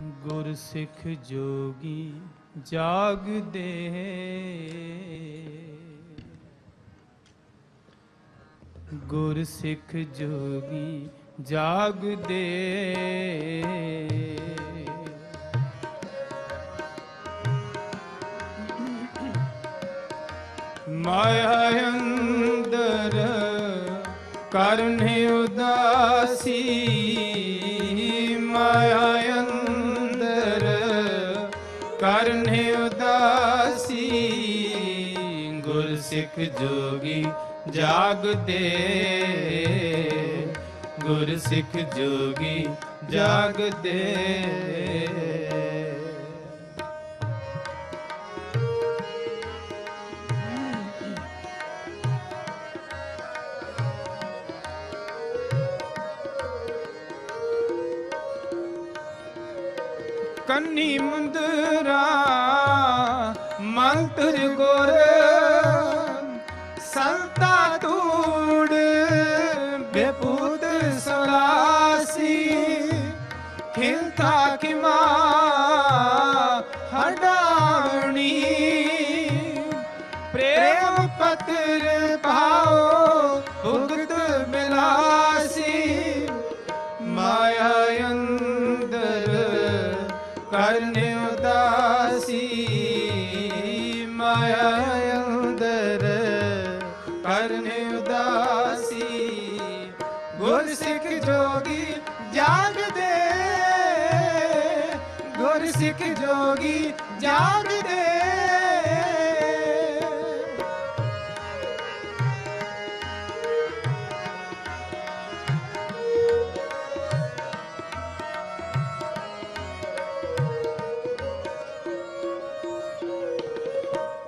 ਗੁਰ ਸਿੱਖ ਜੋਗੀ ਜਾਗਦੇ ਗੁਰ ਸਿੱਖ ਜੋਗੀ ਜਾਗਦੇ ਮਾਇਆ ਅੰਦਰ ਕਰਨੇ ਉਦਾਸੀ ਸਿੱਖ ਜੋਗੀ ਜਾਗਦੇ। ਗੁਰ ਸਿੱਖ ਜੋਗੀ ਜਾਗਦੇ। ਕੰਨੀ ਮੰਦਰਾ ਮੰਤਰ ਗੁਰ ਖਿਲਤਾ ਕਿਮਾ ਹਡਾਣੀ ਪ੍ਰੇਮ ਪਤਰ ਭਾਓ ਭੁਗਤ ਮਿਲਾਸੀ ਮਾਇਆ ਅੰਦਰ ਕਰਨੇ ਉਦਾਸੀ ਮਾਇਆ ਸਿੱਖ ਜੋਗੀ ਜਾਗਦੇ।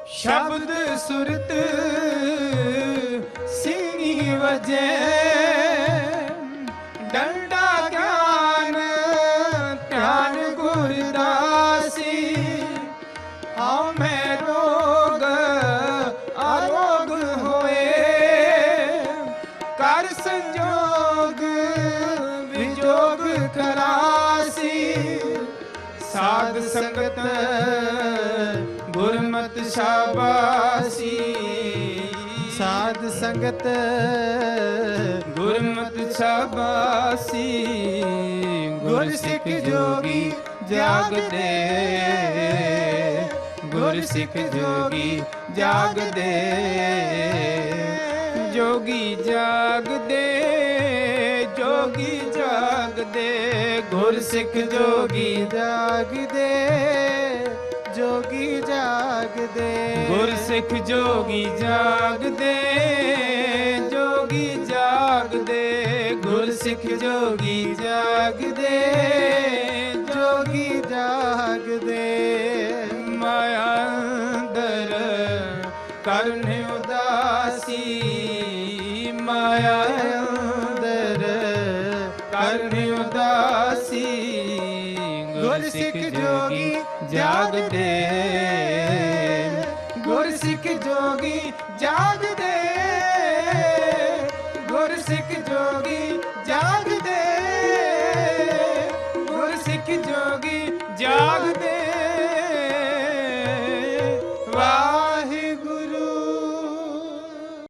ਸ਼ਬਦ ਸੁਰਤ ਸਿੰਘੀ ਵਜੇ। ਹਉ ਮੈਂ ਰੋਗ ਆਰੋਗ ਹੋਏ। ਕਰ ਸੰਜੋਗ, ਵਿਜੋਗ ਕਰਾਸੀ। ਸਾਧ ਸੰਗਤ, ਗੁਰਮਤ ਸ਼ਾਬਾਸੀ। ਸਾਧ ਸੰਗਤ, ਗੁਰਮਤ ਸ਼ਾਬਾਸੀ। ਗੁਰ ਸਿੱਖ ਜੋਗੀ ਜਾਗਦੇ। ਗੁਰ ਸਿੱਖ ਜੋਗੀ ਜਾਗਦੇ ਜੋਗੀ ਜਾਗਦੇ ਜੋਗੀ ਜਾਗਦੇ। ਗੁਰ ਸਿੱਖ ਜੋਗੀ ਜਾਗਦੇ ਜੋਗੀ ਜਾਗਦੇ। ਗੁਰ ਸਿੱਖ ਜੋਗੀ ਜਾਗਦੇ ਜੋਗੀ ਜਾਗਦੇ। ਗੁਰ ਸਿੱਖ ਜੋਗੀ ਜਾਗਦੇ ਜੋਗੀ ਜਾਗਦੇ। ਕਰਨੇ ਉਦਾਸੀ, ਮਾਇਆ ਅੰਦਰ। ਕਰਨੇ ਉਦਾਸੀ, ਗੁਰ ਸਿੱਖ ਜੋਗੀ ਜਾਗਦੇ ਗੁਰ ਸਿੱਖ ਜੋਗੀ ਜਾਗਦੇ ਗੁਰ ਸਿੱਖ ਜੋਗੀ ਜਾਗਦੇ ਗੁਰ ਸਿੱਖ ਜੋਗੀ ਜਾਗ